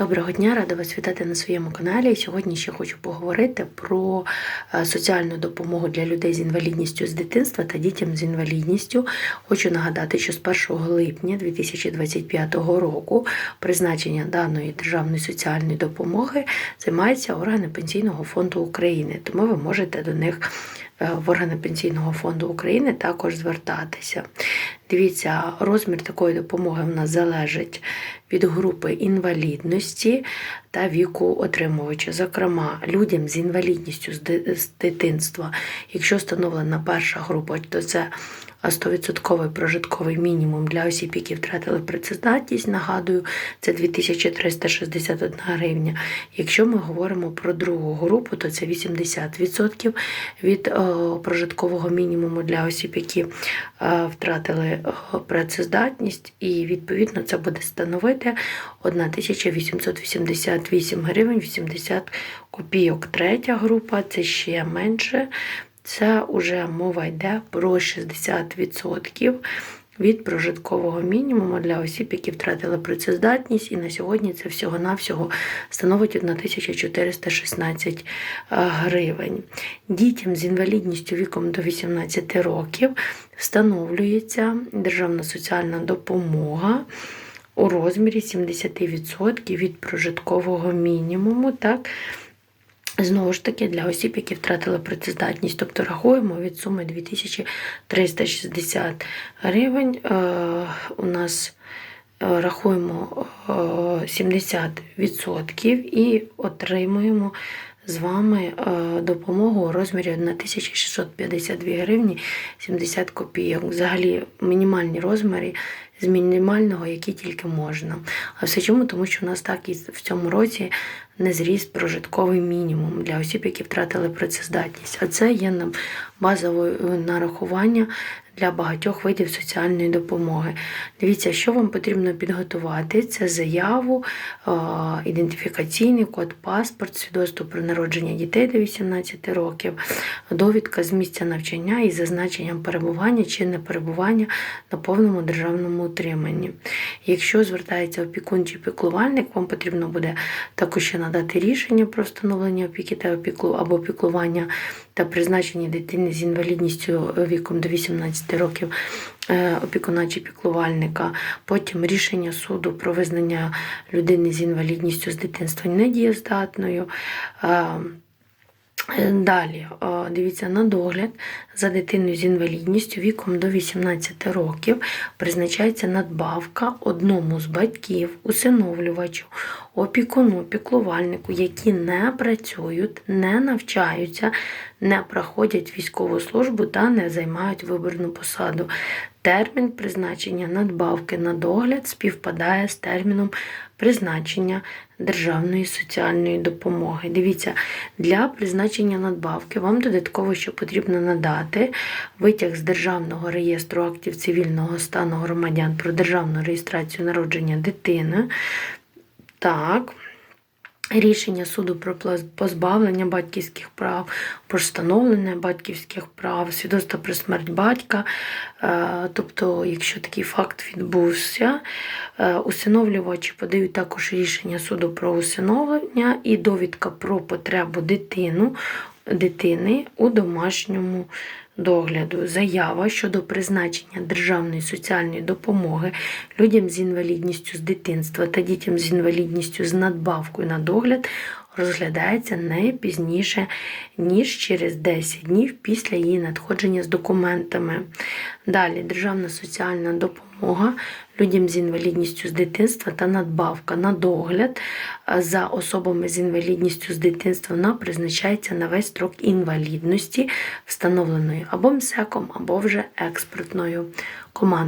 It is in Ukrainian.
Доброго дня, рада вас вітати на своєму каналі. Сьогодні ще хочу поговорити про е, соціальну допомогу для людей з інвалідністю з дитинства та дітям з інвалідністю. Хочу нагадати, що з 1 липня 2025 року призначення даної державної соціальної допомоги займаються органи Пенсійного фонду України, тому ви можете до них е, в органи Пенсійного фонду України також звертатися. Дивіться, розмір такої допомоги в нас залежить від групи інвалідності та віку отримувача. Зокрема, людям з інвалідністю з дитинства, якщо встановлена перша група, то це 100% прожитковий мінімум для осіб, які втратили працездатність. Нагадую, це 2361 гривня. Якщо ми говоримо про другу групу, то це 80% від е, прожиткового мінімуму для осіб, які е, втратили е, працездатність, і відповідно це буде становити 1888 гривень 80 копійок. Третя група це ще менше. Це вже мова йде про 60% від прожиткового мінімуму для осіб, які втратили працездатність, і на сьогодні це всього-навсього становить 1416 гривень. Дітям з інвалідністю віком до 18 років встановлюється державна соціальна допомога у розмірі 70% від прожиткового мінімуму. Так? Знову ж таки, для осіб, які втратили працездатність, тобто рахуємо від суми 2360 гривень. Е, у нас е, рахуємо е, 70% і отримуємо з вами е, допомогу у розмірі 1652 гривні 70 копійок. Взагалі мінімальні розміри з мінімального, які тільки можна. А все чому? Тому що у нас так і в цьому році не зріс прожитковий мінімум для осіб, які втратили працездатність. А це є нам базове нарахування для багатьох видів соціальної допомоги. Дивіться, що вам потрібно підготувати: це заяву, е, ідентифікаційний код, паспорт, свідоцтво про народження дітей до 18 років, довідка з місця навчання із зазначенням перебування чи не перебування на повному державному утриманні. Якщо звертається опікун чи піклувальник, вам потрібно буде також ще надати рішення про встановлення опіки та опіклу або піклування та призначення дитини з інвалідністю віком до 18 років е, опікуна чи піклувальника, потім рішення суду про визнання людини з інвалідністю з дитинства недієздатною. Далі, е, дивіться, на догляд за дитиною з інвалідністю віком до 18 років призначається надбавка одному з батьків, усиновлювачу, опікуну, піклувальнику, які не працюють, не навчаються, не проходять військову службу та не займають виборну посаду. Термін призначення надбавки на догляд співпадає з терміном призначення державної соціальної допомоги. Дивіться, для призначення надбавки вам додатково, що потрібно надати витяг з Державного реєстру актів цивільного стану громадян про державну реєстрацію народження дитини. Так. Рішення суду про позбавлення батьківських прав, про встановлення батьківських прав, свідоцтво про смерть батька. Е, Тобто, якщо такий факт відбувся, е, усиновлювачі подають також рішення суду про усиновлення і довідка про потребу дитину, дитини у домашньому догляду. Заява щодо призначення державної соціальної допомоги людям з інвалідністю з дитинства та дітям з інвалідністю з надбавкою на догляд розглядається не пізніше, ніж через 10 днів після її надходження з документами. Далі державна соціальна допомога людям з інвалідністю з дитинства та надбавка на догляд за особами з інвалідністю з дитинства вона призначається на весь строк інвалідності, встановленої або МСЕКом, або вже експертною командою.